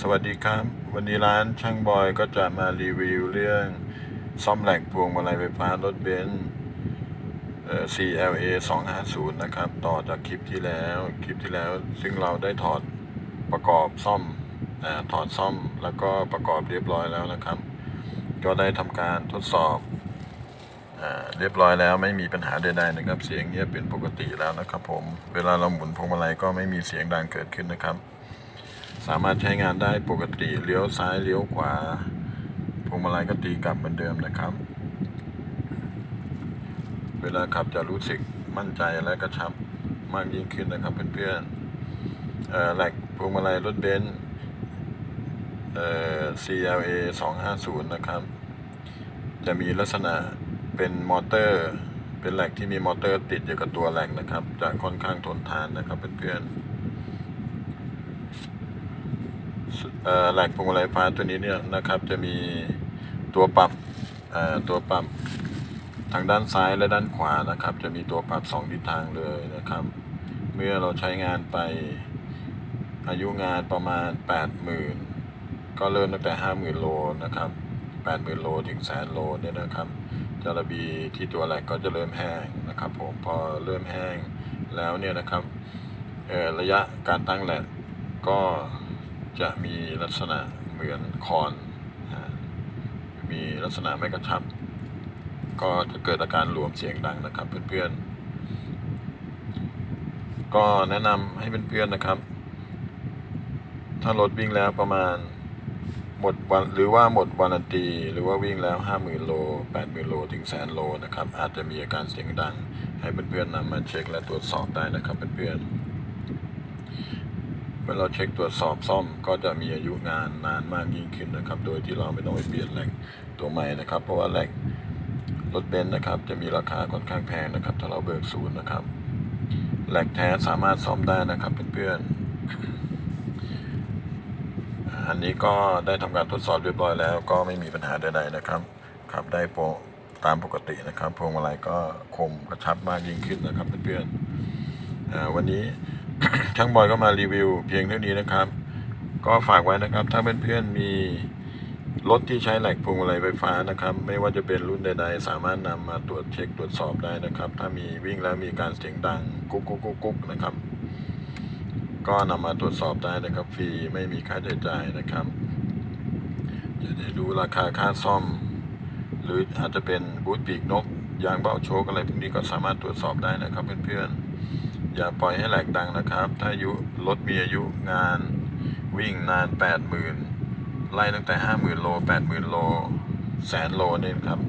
สวัสดีครับ วันนี้ร้านช่างบอยก็จะมารีวิวเรื่องซ่อมแหลกพวงมาลัยไฟฟ้ารถเบนซ์ CLA 250 นะครับ ต่อจากคลิปที่แล้วคลิปที่แล้ว ซึ่งเราได้ถอดประกอบซ่อมอถอดซ่อมแล้วก็ประกอบเรียบร้อยแล้วนะครับ ก็ได้ทำการทดสอบเรียบร้อยแล้วไม่มีปัญหาใดๆนะครับ เสียงเงียบเป็นปกติแล้วนะครับผม เวลาเราหมุนพวงมาลัยก็ไม่มีเสียงดังเกิดขึ้นนะครับ สามารถใช้งานได้ปกติเลี้ยวซ้ายเลี้ยวขวาพวงมาลัยก็ตีกลับเหมือนเดิมนะครับ เวลาขับจะรู้สึกมั่นใจและกระชับมากยิ่งขึ้นนะครับเพื่อนๆแหลกพวงมาลัยรถเบนซ์ CLA 250 นะครับ จะมีลักษณะเป็นมอเตอร์ เป็นแหลกที่มีมอเตอร์ติดอยู่กับตัวแหลกนะครับ จะค่อนข้างทนทานนะครับเพื่อนๆ เอ่อแหลกพวงมาลัยฟ้าตัวนี้เนี่ยนะครับ จะมีตัวปรับตัวปรับทางด้านซ้ายและด้านขวานะครับ จะมีตัวปรับสองทิศทางเลยนะครับ เมื่อเราใช้งานไปอายุงานประมาณ 80,000 ก็เริ่มตั้งแต่ 50,000 โลนะครับ 80,000 โลถึงแสนโลเนี่ยนะครับจระบีที่ตัวแหลกก็จะเริ่มแห้งนะครับ ผมพอเริ่มแห้งแล้วเนี่ยนะครับระยะการตั้งแหลกก็ จะมีลักษณะเหมือนคอนมีลักษณะไม่กระชับ ก็จะเกิดอาการหลวมเสียงดังนะครับ เพื่อนๆ ก็แนะนำให้เพื่อนๆนะครับ ถ้ารถวิ่งแล้วประมาณหมดวันหรือว่าหมดวันตีหรือว่าวิ่งแล้ว 50,000 โล 80,000 โลถึงแสนโลนะครับ อาจจะมีอาการเสียงดัง ให้เพื่อนๆนำมาเช็คและตรวจสอบได้นะครับเพื่อนๆ เมื่อเราเช็คตรวจสอบซ่อมก็จะมีอายุงานนานมากยิ่งขึ้นนะครับ โดยที่เราไม่ต้องไปเปลี่ยนแหลกตัวใหม่นะครับ เพราะว่าแหลกรถเบนซ์นะครับ จะมีราคาค่อนข้างแพงนะครับ ถ้าเราเบิกศูนย์นะครับแหลกแท้สามารถซ่อมได้นะครับเพื่อนๆอันนี้ก็ได้ทำการทดสอบเรียบร้อยแล้ว ก็ไม่มีปัญหาใดๆนะครับขับได้โปรตามปกตินะครับพวงมาลัยก็คมกระชับมากยิ่งขึ้นนะครับเพื่อนๆวันนี้ ช่างบอยก็มารีวิวเพียงเท่านี้นะครับ ก็ฝากไว้นะครับ ถ้าเพื่อนๆมีรถที่ใช้แหลกพวงมาลัยไฟฟ้านะครับ ไม่ว่าจะเป็นรุ่นใดๆ สามารถนำมาตรวจเช็คตรวจสอบได้นะครับ ถ้ามีวิ่งแล้วมีการเสียงดังกุ๊กกุ๊กกุ๊กกุ๊กนะครับ ก็นำมาตรวจสอบได้นะครับ ฟรีไม่มีค่าใช้จ่ายนะครับ จะได้รู้ราคาค่าซ่อม หรืออาจจะเป็นบูทปีกนกยางเบ้าโชคอะไรพวกนี้ก็สามารถตรวจสอบได้นะครับเพื่อนๆ อย่าปล่อยให้แหลกดังนะครับ ถ้าอายุรถมีอายุงานวิ่งนาน 80,000 ไล่ตั้งแต่ 50,000 โล 80,000 โล แสนโลนี่นครับ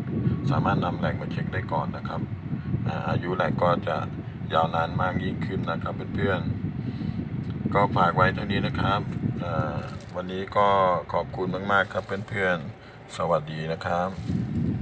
สามารถนำแหลกมาเช็คได้ก่อนนะครับ อายุแหลกก็จะยาวนานมากยิ่งขึ้นนะครับเพื่อนๆ ก็ฝากไว้เท่านี้นะครับ วันนี้ก็ขอบคุณมากๆครับเพื่อนๆ สวัสดีนะครับ